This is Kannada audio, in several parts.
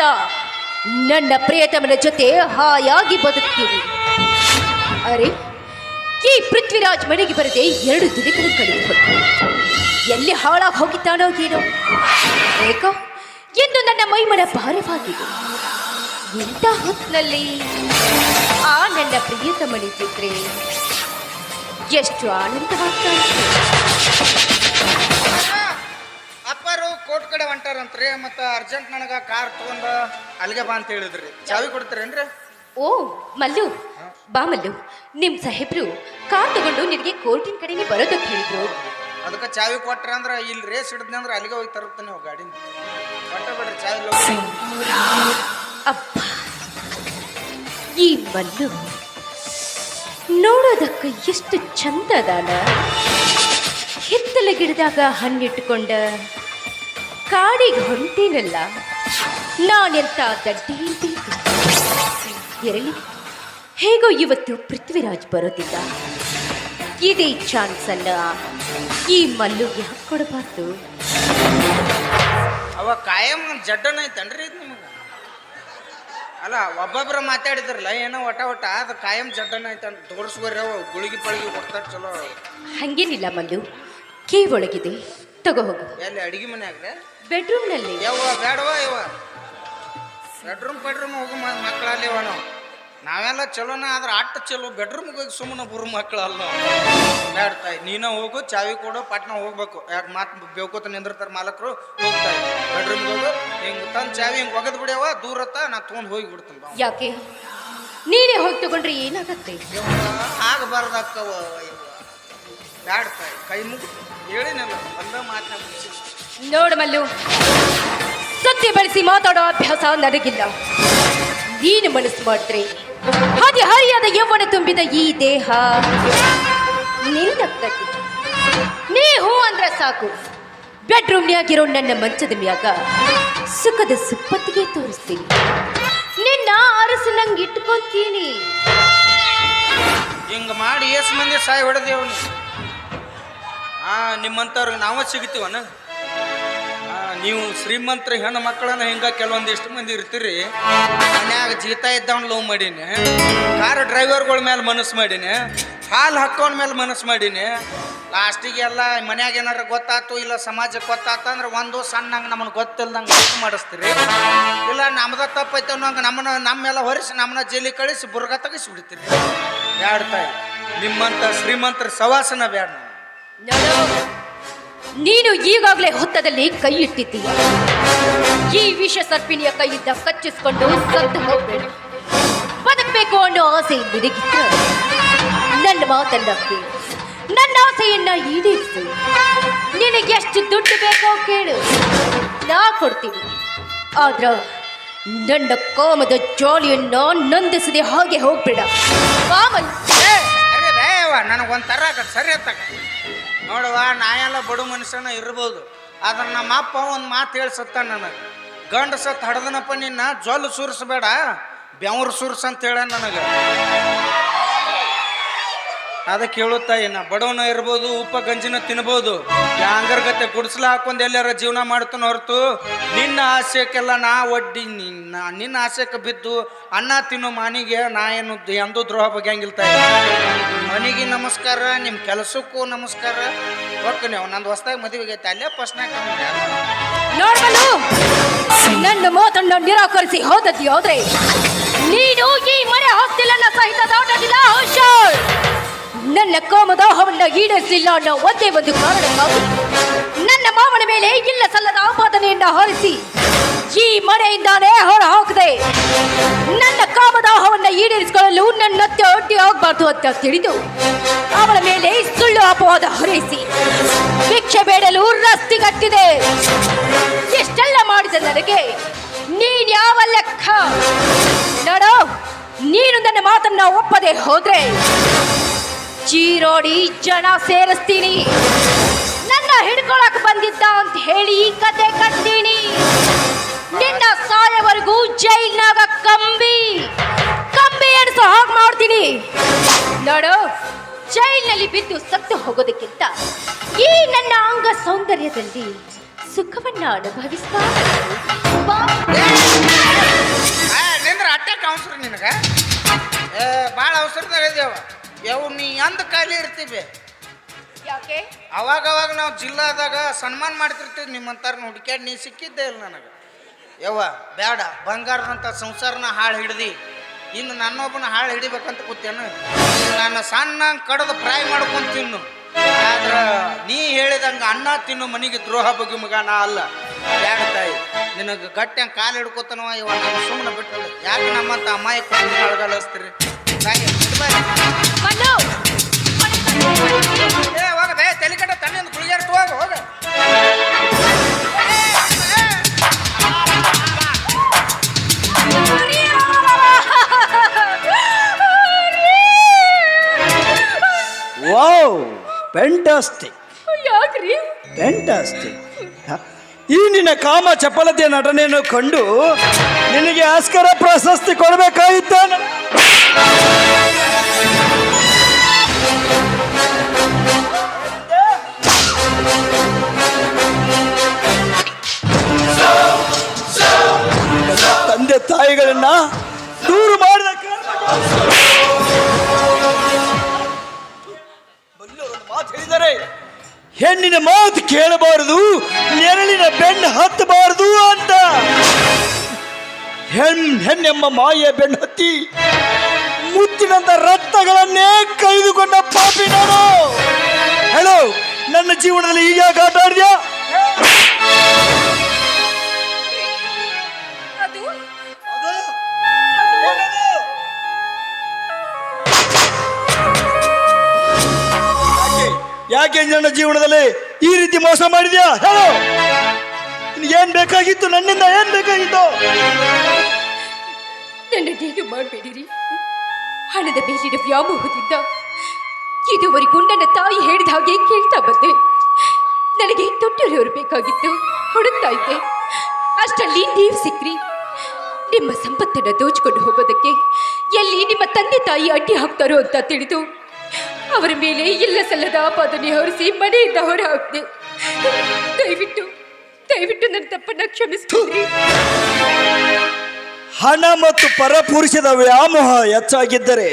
ದಿನದಿಂದ ನನ್ನ ಪ್ರಿಯತಮನ ಜೊತೆ ಹಾಯಾಗಿ ಬದುಕ್ತೀನಿ. ಅರೆ, ಈ ಪೃಥ್ವಿರಾಜ್ ಮನೆಗೆ ಬರದೆ ಎರಡು ದಿನಗಳು ಕಳೆದು ಎಲ್ಲಿ ಹಾಳಾಗಿ ಹೋಗಿದ್ದಾನೋ ಏನೋ. ಏಕೋ ಎಂದು ನನ್ನ ಮೈಮನ ಭಾರವಾಗಿದೆ. ಇಂಥ ಹೊತ್ತಿನಲ್ಲಿ? ಆ ನನ್ನ ಪ್ರಿಯತಮನಿದ್ದಿದ್ರೆ ಎಷ್ಟು ಆನಂದವಾಗ್ತಾ ಕೋರ್ಟ್ ಕಡೆ ಹೊಂಟಾರಂತ್ರಿ ಮತ್ತು ಅರ್ಜೆಂಟ್ ನನಗೆ ಕಾರ್ ತಗೊಂಡ ಅಲ್ಲಿಗೆ ಬಾ ಅಂತ ಹೇಳಿದ್ರಿ. ಚಾವಿ ಕೊಡ್ತೀರೇನ್ರಿ? ಓ ಮಲ್ಲು. ಬಾ ಮಲ್ಲು. ನಿಮ್ ಸಾಹೇಬ್ರು ಕಾರ್ ತಗೊಂಡು ನಿನಗೆ ಕೋರ್ಟಿನ ಕಡೆಗೆ ಬರೋದಕ್ಕೆ ಹೇಳಿದ್ರು. ಅದಕ್ಕೆ ಚಾವಿ ಕೊಟ್ರ ಅಂದ್ರೆ ಇಲ್ಲಿ ರೇಸ್ ಹಿಡಿದ್ನಿ ಅಂದ್ರೆ ಅಲ್ಲಿಗೆ ಹೋಗಿ ತರುತ್ತಾನೆ ನೀವು ಗಾಡಿನ. ಕೊಟ್ಟಬೇಡ್ರಿ ಚಾವಿ. ಅಪ್ಪ ಈ ಮಲ್ಲು. ನೋಡೋದಕ್ಕೆ ಎಷ್ಟು ಚಂದ ಅದಾನ ಹಿತ್ತಲ ಗಿಡದಾಗ ಹಣ್ಣಿಟ್ಟುಕೊಂಡ ಕಾಡಿಗೆ ಹೊಂಟೇನಲ್ಲ ನಾನೆಂತ ದಡ್ಡಿ ಇರಲಿ ಹೇಗೋ ಇವತ್ತು ಪೃಥ್ವಿರಾಜ್ ಬರೋದಿಲ್ಲ. ಇದೇ ಚಾನ್ಸ್ ಅಲ್ಲ ಈ ಮಲ್ಲುಗೆ ಯಾಕೆ ಕೊಡಬಾರ್ದು ಅವ ಕಾಯಂ ಜಡ್ಡನ ಐತನ್ರಿ ಇದು ನಿಮಗೆ? ಅಲ್ಲ ಒಬ್ಬೊಬ್ರ ಮಾತಾಡಿದ್ರಲ್ಲ ಏನೋ ಒಟ ಒಟ ಅದು ಕಾಯಂ ಜಡ್ಡನ ಐತನ್ ತೋರಿಸ್ಬರ್ರಿ ಅವ ಗುಳಿಗೆ ಪಳಿಗೆ ಕೊಡ್ತಾರೆ ಚಲೋ ಹಂಗೇನಿಲ್ಲ ಮಲ್ಲು ಕೀ ಒಳಗಿದೆ ತಗೋ ಹೋಗು. ಎಲ್ಲಿ ಅಡಿಗೆ ಮನ್ಯಾಗ್ರೆ? ಬೆಡ್ರೂಮ್ನಲ್ಲಿ. ಯವ್ವ ಬೇಡವಾ ಬೆಡ್ರೂಮ್ ಬೆಡ್ರೂಮ್ ಹೋಗು ಮಕ್ಕಳಲ್ಲಿ ಇವ ನಾವು. ನಾವೆಲ್ಲ ಚಲೋನ ಆದ್ರೆ ಅಟ್ಟ ಚಲೋ ಬೆಡ್ರೂಮ್ಗೆ ಹೋಗಿ ಸುಮ್ಮನೆ ಬರು ಮಕ್ಕಳಲ್ಲ ಬೇಡ ತಾಯಿ ನೀನ ಹೋಗು ಚಾವಿ ಕೊಡು ಪಟ್ನ ಹೋಗ್ಬೇಕು. ಯಾಕೆ ಮಾತು ಬೇಕೋತ ನಿಂದಿರ್ತಾರೆ ಮಾಲಕರು ಹೋಗ್ತಾಯಿ. ಬೆಡ್ರೂಮ್ಗೆ ಹೋಗು ಹಿಂಗೆ ತಂದು ಚಾವಿ ಹಿಂಗೆ ಒಗದ್ ಬಿಡ್ಯಾವ ದೂರತ್ತ ನಾ ತೊಗೊಂಡು ಹೋಗಿ ಬಿಡ್ತೀನಿ ಯಾಕೆ? ನೀನೇ ಹೋಗಿ ತಗೊಂಡ್ರೆ ಏನಾಗತ್ತೆ ಆಗಬಾರ್ದಕ್ಕವ ಬ್ಯಾಡ ತಾಯಿ ಕೈ ಮುಗಿ ಹೇಳಿನಲ್ಲ ಬಂದ ಮಾತನ್ನ ನೋಡು ಮಲ್ಲು. ಸತ್ಯ ಬಳಸಿ ಮಾತಾಡೋ ಅಭ್ಯಾಸ ನನಗಿಲ್ಲ. ನೀನು ಮನಸ್ಸು ಮಾಡಿದ್ರೆ ಹಾಗೆ ಹರಿಯಾದ ಯೌವನ ತುಂಬಿದ ಈ ದೇಹ. ನಿನ್ನ ನೀ ಹೂ ಅಂದ್ರೆ ಸಾಕು. ಬೆಡ್ರೂಮ್ನ್ಯಾಗಿರೋ ನನ್ನ ಮಂಚದ ಮ್ಯಾಗ ಸುಖದ ಸುಪ್ಪತ್ತಿಗೆ ತೋರಿಸ್ತೀನಿ. ನಿನ್ನ ಅರಸು ನಂಗೆ ಇಟ್ಕೊಂತೀನಿ. ಹಿಂಗೆ ಮಾಡಿ ಎಷ್ಟು ಮಂದಿ ಸಾಯಿ ಹೊಡೆದೇವ್ ನೀ? ಆ ನಿಮ್ಮಂಥವ್ರಿಗೆ ನಾವು ಸಿಗ್ತೀವನ? ನೀವು ಶ್ರೀಮಂತರ ಹೆಣ್ಣು ಮಕ್ಕಳನ್ನ ಹಿಂಗ ಕೆಲವೊಂದಿಷ್ಟು ಮಂದಿ ಇರ್ತೀರಿ. ಮನ್ಯಾಗ ಜೀತ ಇದ್ದವನ್ ಲವ್ ಮಾಡೀನಿ. ಕಾರ್ ಡ್ರೈವರ್ಗಳ ಮೇಲೆ ಮನಸ್ಸು ಮಾಡೀನಿ. ಹಾಲು ಹಾಕೋನ್ ಮೇಲೆ ಮನಸ್ಸು ಮಾಡೀನಿ. ಲಾಸ್ಟಿಗೆ ಎಲ್ಲ ಮನ್ಯಾಗ ಏನಾರ ಗೊತ್ತಾತು ಇಲ್ಲ ಸಮಾಜಕ್ಕೆ ಗೊತ್ತಾತು ಅಂದ್ರೆ ಒಂದು ಸಣ್ಣಂಗೆ ನಮ್ಗೆ ಗೊತ್ತಿಲ್ದಂಗೆ ಮಾಡಿಸ್ತೀರಿ. ಇಲ್ಲ ನಮ್ದ ತಪ್ಪೈತೆ ಅನ್ನೋಂಗೆ ನಮ್ಮನ್ನ ನಮ್ಮೆಲ್ಲ ಹೊರಿಸಿ ನಮ್ಮನ್ನ ಜೈಲಿಗೆ ಕಳಿಸಿ ಬುರ್ಗ ತಗಿಸಿ ಬಿಡ್ತೀರಿ ಬ್ಯಾಡ ತಾಯಿ ನಿಮ್ಮಂಥ ಶ್ರೀಮಂತರ ಸವಾಸನ ಬ್ಯಾಡ ನಾವು ನೋಡು. ನೀನು ಈಗಾಗಲೇ ಹೊತ್ತದಲ್ಲಿ ಕೈ ಇಟ್ಟಿದ್ದೀಯ ಈ ವಿಷ ಸರ್ಪಿಣಿಯ ಕೈಯಿಂದ ಕಚ್ಚಿಸ್ಕೊಂಡು ಸತ್ತು ಹೋಗ್ಬೇಡ. ಬದುಕಬೇಕು ಅನ್ನೋ ಆಸೆ ನಿನಗಿದ್ರೆ ನನ್ನ ಮಾತನ್ನ ನನ್ನ ಆಸೆಯನ್ನ ಈಡೇರಿಸು. ನಿನಗೆ ಎಷ್ಟು ದುಡ್ಡು ಬೇಕೋ ಕೇಳು. ನಾ ಕೊಡ್ತೀನಿ. ಆದ್ರ ನನ್ನ ಕಾಮದ ಜಾಲಿಯನ್ನ ನಂದಿಸದೆ ಹಾಗೆ ಹೋಗ್ಬೇಡ. ಅರೆ ನನಗೊಂಥರ ಆಗತ್ತೆ ಸರಿ ಅತ್ತಾಗ ನೋಡುವ, ನಾಯೆಲ್ಲ ಬಡು ಮನುಷ್ಯನ ಇರ್ಬೋದು. ಆದ್ರೆ ನಮ್ಮ ಅಪ್ಪ ಒಂದು ಮಾತು ಹೇಳ್ಸತ್ತ ನನಗೆ. ಗಂಡ ಸತ್ ಹಡದನಪ್ಪ ನಿನ್ನ, ಜೊಲ್ಲು ಸುರಿಸ್ಬೇಡ, ಬೆವ್ರು ಸುರ್ಸ್ ಅಂತ ಹೇಳ ನನಗೆ. ಅದಕ್ಕೆ ಹೇಳುತ್ತಾಯಿ ಇನ್ನ ಬಡವನ ಇರ್ಬೋದು, ಉಪ್ಪ ಗಂಜಿನ ತಿನ್ಬೋದು. ಯಾಂಗರ್ಗತೆ ಗುಡಿಸ್ಲ ಹಾಕೊಂಡು ಎಲ್ಲಾರ ಜೀವನ ಮಾಡ್ತಾನೆ ಹೊರತು, ನಿನ್ನ ಆಸೆಕ್ಕೆಲ್ಲ ನಾ ಒಡ್ಡಿ, ನಿನ್ನ ನಿನ್ನ ಆಸೆಕ್ಕೆ ಬಿದ್ದು ಅನ್ನ ತಿನ್ನೋ ಮಾನಿಗೆ ನಾ ಏನು ಎಂದೂ ದ್ರೋಹ ಬಗೆಯಂಗಿಲ್ಲ ತಾಯಿ ಮನೆಗೆ ನಮಸ್ಕಾರ ನಿಮ್ಮ ಕೆಲಸಕ್ಕೂ ನಮಸ್ಕಾರ. ಒಟ್ಟು ನೀವು ನಂದು ಹೊಸದಾಗ ಮದುವೆಗೆ ಐತೆ ಅಲ್ಲೇ ಫಸ್ಟ್ನಾಗ ನೋಡ್ಬಲ್ಲು ನನ್ನ ಮಾತನ್ನ ನಿರಾಕರಿಸಿ ಹೋದದ್ದು ಹೋದ್ರೆ. ನೀನು ಈ ಮನೆ ಹೊಸ್ತಿಲನ್ನ ಸಹಿತ ದಾಟದಿಲ್ಲ, ಹುಷಾರ್. ನನ್ನ ಕಾಮದಾಹವನ್ನ ಈಡೇರಿಸಲಿಲ್ಲ ಅನ್ನೋ ಒಂದೇ ಒಂದು ಕಾರಣಕ್ಕಾಗಿ ನನ್ನ ಮಾವನ ಮೇಲೆ ಇಲ್ಲ ಸಲ್ಲದ ಆಪಾದನೆಯನ್ನ ಹೊರಿಸಿ ಈ ಮನೆಯಿಂದಾನೇ ಹೊರ ಹಾಕದೆ. ಅಡ್ಡಿ ಆಗಬಾರ್ದು ಅಂತ ತಿಳಿದು ಅವಳ ಮೇಲೆ ಸುಳ್ಳು ಅಪವಾದ ಹೊರೈಸಿ. ಭಿಕ್ಷೆ ಬೇಡಲು ರಸ್ತಿಗಟ್ಟಿದೆ ಇಷ್ಟೆಲ್ಲ ಮಾಡಿದ ನನಗೆ? ನೀನ್ ಯಾವ ಲೆಕ್ಕ? ನೋಡೋ, ನೀನು ನನ್ನ ಮಾತನ್ನ ಒಪ್ಪದೆ ಹೋದ್ರೆ ಚೀರೋಡಿ ಜನ ಸೇರಿಸ್ತೀನಿ. ನನ್ನ ಹಿಡ್ಕೊಳಕ್ ಬಂದಿದ್ದ ಅಂತ ಹೇಳಿ ಕತೆ ಕಟ್ತೀನಿ. ನಿನ್ನ ಸಾಯವರೆಗೂ ಜೈಲ್ನಾಗ ಕಂಬಿ. ಗೊಂಬೆ ಹಾಗೆ ಮಾಡ್ತೀನಿ ನೋಡು ಜೈಲ್ನಲ್ಲಿ ಬಿದ್ದು ಸತ್ತು ಹೋಗೋದಕ್ಕಿಂತ ಈ ನನ್ನ ಅಂಗ ಸೌಂದರ್ಯದಲ್ಲಿ ಸುಖವನ್ನ ಅನುಭವಿಸ್ತಾ ನಿಂದ್ರ ಅಟ್ಟಕ್ಕೆ ನಿನಗೆ? ಏ ಭಾಳ ಅವಸರದಾಗ ನೀ ಅಂದ ಕಾಲಿ ಇರ್ತೀವಿ. ಯಾಕೆ? ಅವಾಗ ಅವಾಗ ನಾವು ಜಿಲ್ಲಾದಾಗ ಸನ್ಮಾನ ಮಾಡ್ತಿರ್ತೀವಿ ನಿಮ್ಮಂತಾರನ್ನ ಹುಡುಕ್ಯಾಡ್ ನೀ ಸಿಕ್ಕಿದ್ದೇ ಇಲ್ಲ ನನಗೆ. ಯವ್ವ ಬೇಡ ಬಂಗಾರದಂಥ ಸಂಸಾರನ ಹಾಳು ಹಿಡ್ದು. ಇನ್ನು ನನ್ನೊಬ್ಬನ ಹಾಳು ಹಿಡಿಬೇಕಂತ ಕೂತೇನು? ನಾನು ಸಣ್ಣ ಕಡದು ಫ್ರೈ ಮಾಡ್ಕೊಂಡು ತಿನ್ನು. ಆದ್ರ ನೀ ಹೇಳಿದಂಗೆ ಅನ್ನ ತಿನ್ನು ಮನೆಗೆ ದ್ರೋಹ ಬಗ್ಗೆ ಮಗ ನಾ ಅಲ್ಲ. ಬೇಡ ತಾಯಿ? ನಿನಗೆ ಗಟ್ಟಿ ಕಾಲು ಹಿಡ್ಕೊತನವ ಇವಾಗ ನಾನು ಸುಮ್ಮನೆ ಬಿಟ್ಟು ಯಾಕೆ ನಮ್ಮಂತ ಅಮ್ಮಾಯಿ ಕೊಟ್ಟು ಅಳಗಾಲಿಸ್ತೀರಿ? ತಾಯಿ ಫ್ಯಾಂಟಾಸ್ಟಿಕ್ ಯಾಕ್ರಿ ಫ್ಯಾಂಟಾಸ್ಟಿಕ್ ಈ ನಿನ್ನ ಕಾಮ ಚಪಲತೆಯ ನಟನೆಯನ್ನು ಕಂಡು ನಿನಗೆ ಆಸ್ಕರ ಪ್ರಶಸ್ತಿ ಕೊಡಬೇಕಾಗಿತ್ತ ಹೆಣ್ಣಿನ ಮಾತು ಕೇಳಬಾರದು, ನೆರಳಿನ ಬೆನ್ನು ಹತ್ತಬಾರದು ಅಂತ. ಹೆಣ್ ಹೆಣ್ಣೆಂಬ ಮಾಯ ಬೆನ್ನು ಹತ್ತಿ ಮುತ್ತಿನಂತ ರಕ್ತಗಳನ್ನೇ ಕೈದುಕೊಂಡ ಪಾಪಿ ನಾನು. ಹೇಳು ನನ್ನ ಜೀವನದಲ್ಲಿ ಈಗ ಆಟ ಯಾಕೆ ನನ್ನ ಜೀವನದಲ್ಲಿ ಈ ರೀತಿ ಮೋಸ ಮಾಡಿದ್ಯಾ? ಹೇಳು. ಏನ್ ಬೇಕಾಗಿತ್ತು? ನನ್ನಿಂದ ಏನ್ ಬೇಕಾಗಿತ್ತು? ಹೀಗೆ ಮಾಡಬೇಡಿರಿ. ಹಣದ ಮೇಲಿನ ವ್ಯಾಮೋಹದಿಂದ ಇದುವರೆಗೂ ನನ್ನ ತಾಯಿ ಹೇಳಿದ ಹಾಗೆ ಕೇಳ್ತಾ ಬಂದೆ. ನನಗೆ ತೊಟ್ಟರಿಯವರು ಬೇಕಾಗಿತ್ತು. ಹುಡುಕ್ತಾ ಇದ್ದೆ. ಅಷ್ಟರಲ್ಲಿ ನೀವು ಸಿಕ್ಕ್ರಿ ನಿಮ್ಮ ಸಂಪತ್ತನ್ನು ದೋಚಿಕೊಂಡು ಹೋಗೋದಕ್ಕೆ ಎಲ್ಲಿ ನಿಮ್ಮ ತಂದೆ ತಾಯಿ ಅಡ್ಡಿ ಹಾಕ್ತಾರೋ ಅಂತ ತಿಳಿದು ಅವರ ಮೇಲೆ ಇಲ್ಲ ಸಲ್ಲದ ಆಪಾದನೆ ಹೊರಿಸಿ ಮನೆಯಿಂದ ಹೊರ ಹಾಕಿದೆ ದಯವಿಟ್ಟು ದಯವಿಟ್ಟು ನನ್ನ ತಪ್ಪನ್ನ ಕ್ಷಮಿಸ್ತೀರಿ ಹಣ ಮತ್ತು ಪರಪುರುಷದ ವ್ಯಾಮೋಹ ಹೆಚ್ಚಾಗಿದ್ದರೆ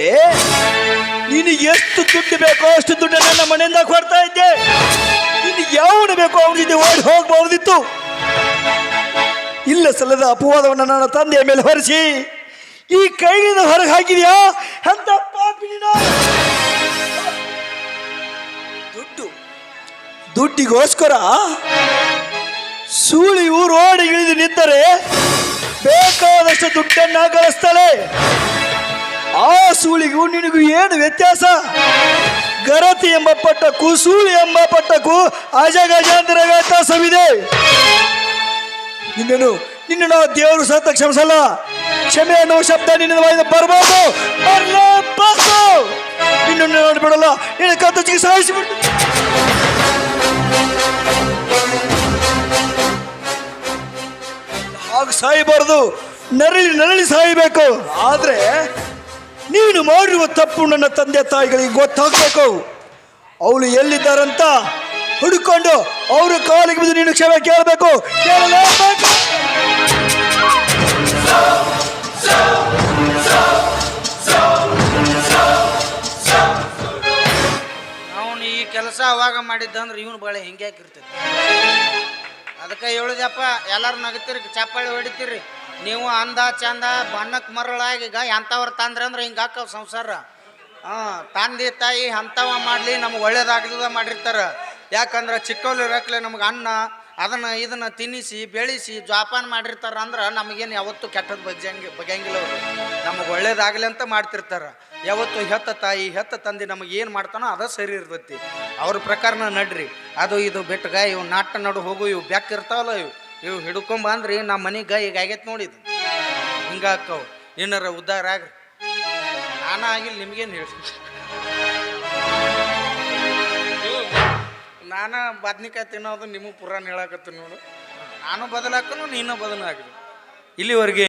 ನೀನು ಎಷ್ಟು ದುಡ್ಡು ಬೇಕೋ ಅಷ್ಟು ದುಡ್ಡು ನನ್ನ ಮನೆಯಿಂದ ಕೊಡ್ತಾ ಇದ್ದೆ. ನೀನು ಯಾವನು ಬೇಕೋ ಅವನ ಜೊತೆ ಓಡಿ ಹೋಗಬಹುದಿತ್ತು. ಇಲ್ಲ ಸಲ್ಲದ ಅಪವಾದವನ್ನು ನನ್ನ ತಂದೆಯ ಮೇಲೆ ಹೊರಿಸಿ, ಈ ಕೈಯಿಂದ ಹೊರಗೆ ಹಾಕಿದ್ಯಾ? ಅಂತ ಪಾಪಿ ದುಡ್ಡಿಗೋಸ್ಕರ ಸೂಳಿ ಊರೋಡಿ ಇಳಿದು ನಿಂತರೆ ಬೇಕಾದಷ್ಟು ದುಡ್ಡನ್ನ ಗಳಿಸ್ತಾಳೆ. ಆ ಸೂಳಿಗೂ ನಿನಗೂ ಏನು ವ್ಯತ್ಯಾಸ? ಗರತಿ ಎಂಬ ಪಟ್ಟಕ್ಕೂ ಸೂಳಿ ಎಂಬ ಪಟ್ಟಕ್ಕೂ ಅಜಗಜಾಂತರ ವ್ಯತ್ಯಾಸವಿದೆ ನಿನ್ನನು ನಿನ್ನ ನಾವು ದೇವರು ಸತ್ತ ಕ್ಷಮಿಸಲ್ಲ. ಕ್ಷಮೆ ಅನ್ನೋ ಶಬ್ದ ನಿನ್ನ ಬಾಯಿಂದ ಬರಬಾರ್ದು. ಬರಲೇಬಾರ್ದು ನಿನ್ನನ್ನು ನೋಡಿಬಿಡಲ್ಲ ಬಿಡಲ್ಲ. ನಿನ್ನ ಕತ್ತಚಿಗೆ ಸಾಯಿಸಿಬಿಡ್ತೀನಿ ಹಾಗೆ ಸಾಯಬಾರದು. ನರಳಿ ನರಳಿ ಸಾಯಬೇಕು. ಆದ್ರೆ ನೀನು ಮಾಡಿರುವ ತಪ್ಪು ನನ್ನ ತಂದೆ ತಾಯಿಗಳಿಗೆ ಗೊತ್ತಾಗಬೇಕು. ಅವಳು ಎಲ್ಲಿದ್ದಾರಂತ ಹುಡುಕೊಂಡು ಅವರ ಕಾಲಿಗೆ ಬಿದ್ದು ನೀನು ಕ್ಷಮೆ ಕೇಳಬೇಕು. ಕೇಳಲೇಬೇಕು. ಕೆಲಸ ಅವಾಗ ಮಾಡಿದ್ದಂದ್ರೆ ಇವನು ಬಾಳೆ ಹಿಂಗೆ ಇರ್ತೈತಿ ಅದಕ್ಕೆ ಹೇಳಿದಪ್ಪ, ಎಲ್ಲರೂ ನಗತಿರಿ, ಚಪ್ಪಾಳಿ ಹೊಡಿತೀರಿ. ನೀವು ಅಂದ ಚಂದ ಬಣ್ಣಕ್ಕೆ ಮರಳಾಗಿ ಈಗ ಎಂಥವ್ರು ತಂದ್ರೆ ಅಂದ್ರೆ ಹಿಂಗೆ ಹಾಕವ್ ಸಂಸಾರ. ಹಾಂ ತಂದೆ ತಾಯಿ ಅಂಥವ ಮಾಡಲಿ, ನಮ್ಗೆ ಒಳ್ಳೇದಾಗ್ತದ ಮಾಡಿರ್ತಾರೆ. ಯಾಕಂದ್ರೆ ಚಿಕ್ಕವ್ರು ಇರಕ್ಲೆ ನಮ್ಗೆ ಅನ್ನ ಅದನ್ನು ಇದನ್ನು ತಿನ್ನಿಸಿ, ಬೆಳೆಸಿ, ಜೋಪಾನ ಮಾಡಿರ್ತಾರೆ ಅಂದ್ರೆ ನಮಗೇನು ಯಾವತ್ತೂ ಕೆಟ್ಟದ್ದು ಬಗ್ಗಂಗಿ ಬಗ್ಗಂಗಿಲ್ಲ ಅವರು. ನಮಗೆ ಒಳ್ಳೇದಾಗಲಿ ಅಂತ ಮಾಡ್ತಿರ್ತಾರೆ. ಯಾವತ್ತು ಹೆತ್ತ ತಾಯಿ, ಹೆತ್ತ ತಂದೆ ನಮಗೆ ಏನು ಮಾಡ್ತಾನೋ ಅದ ಸರಿ ಇರ್ತೈತಿ. ಅವ್ರ ಪ್ರಕಾರನ ನಡ್ರಿ. ಅದು ಇದು ಬೆಟ್ಟಗ ಇವು ನಾಟ ನಡು ಹೋಗು, ಇವು ಬೆಕ್ಕ ಇರ್ತಾವಲ್ಲ ಇವು. ಇವು ಹಿಡ್ಕೊಂಬಂದ್ರಿ ನಮ್ಮ ಮನೆಗೆ ಈಗ ಆಗೈತೆ ನೋಡಿದ್ದು ಹಿಂಗಾಕವು ಏನಾರ ಉದ್ಧಾರ ಆಗ್ರಿ. ನಾನಾಗಿಲ್ಲ ನಿಮ್ಗೇನು ಹೇಳಿ ನಾನು ಬದ್ನಿಕಾಯಿ ತಿನ್ನೋದು ನಿಮಗೆ ಪುರಾಣ ಹೇಳಕತ್ತೀನಿ ನೋಡು. ನಾನು ಬದಲಾಕನು ನೀನು ಬದಲಾಗ್ರಿ. ಇಲ್ಲಿವರೆಗೆ